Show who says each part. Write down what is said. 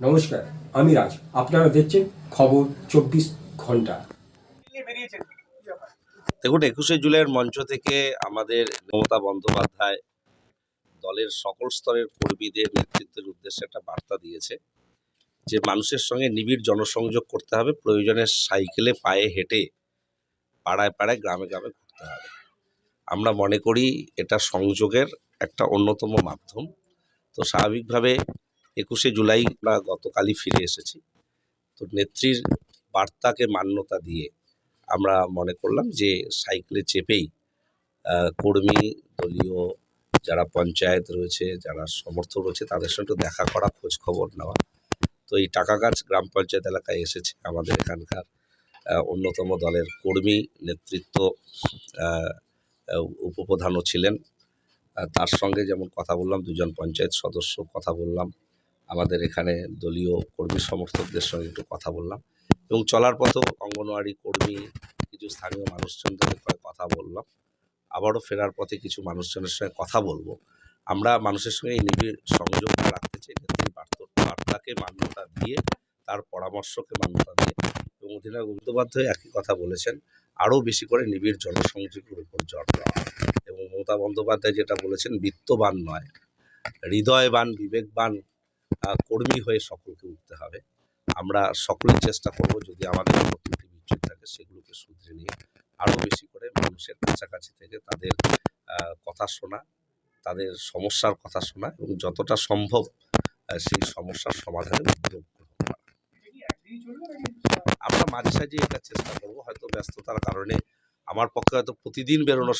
Speaker 1: নমস্কার, আমি রাজ। আপনারা দেখছেন খবর চব্বিশ ঘণ্টা।
Speaker 2: দেখুন, একুশে জুলাইয়ের মঞ্চ থেকে আমাদের মমতা বন্দ্যোপাধ্যায় দলের সকল স্তরের কর্মীদের নেতৃত্বের উদ্দেশ্যে একটা বার্তা দিয়েছে যে মানুষের সঙ্গে নিবিড় জনসংযোগ করতে হবে, প্রয়োজনে সাইকেলে পায়ে হেঁটে পাড়ায় পাড়ায়, গ্রামে গ্রামে ঘুরতে হবে। আমরা মনে করি এটা সংযোগের একটা অন্যতম মাধ্যম। তো স্বাভাবিকভাবে একুশে জুলাই আমরা গতকালই ফিরে এসেছি। তো নেত্রীর বার্তাকে মান্যতা দিয়ে আমরা মনে করলাম যে সাইকেলে চেপেই কর্মী, দলীয় যারা পঞ্চায়েত রয়েছে, যারা সমর্থক রয়েছে, তাদের সঙ্গে দেখা করা, খোঁজ খবর নেওয়া। তো এই টাকাগাছ গ্রাম পঞ্চায়েত এলাকায় এসেছে আমাদের এখানকার অন্যতম দলের কর্মী, নেতৃত্ব উপপ্রধানও ছিলেন। তার সঙ্গে যেমন কথা বললাম, দুজন পঞ্চায়েত সদস্য কথা বললাম। আমাদের এখানে দলীয় কর্মী সমর্থকদের সঙ্গে একটু কথা বললাম এবং চলার পথেও অঙ্গনওয়াড়ি কর্মী, কিছু স্থানীয় মানুষজনদের কথা বললাম। আবারও ফেরার পথে কিছু মানুষজনের সঙ্গে কথা বলব। আমরা মানুষের সঙ্গে এই নিবিড় সংযোগটা রাখতে চাই বার্ত- বার্তাকে মান্যতা দিয়ে, তার পরামর্শকে মান্যতা দিয়ে এবং অধিনায়ক বন্দ্যোপাধ্যায় একই কথা বলেছেন, আরও বেশি করে নিবিড় জনসংযোগের উপর জোর দেওয়া এবং মমতা বন্দ্যোপাধ্যায় যেটা বলেছেন, বিত্তবান নয়, হৃদয়বান, বিবেকবান কর্মী হয়ে সকলকে উঠতে হবে। আমরা সকলেই চেষ্টা করব যদি আমাদের কোনো ত্রুটি থাকে, সেগুলোকে শুধরে নিয়ে আরও বেশি করে মানুষের কাছাকাছি থেকে তাদের কথা শোনা, তাদের সমস্যার কথা শোনা এবং যতটা সম্ভব সেই সমস্যার সমাধানে উদ্যোগ আমরা মাঝে সাঝে এটা চেষ্টা করব, হয়তো ব্যস্ততার কারণে আমার পক্ষে হয়তো প্রতিদিন বেরোনো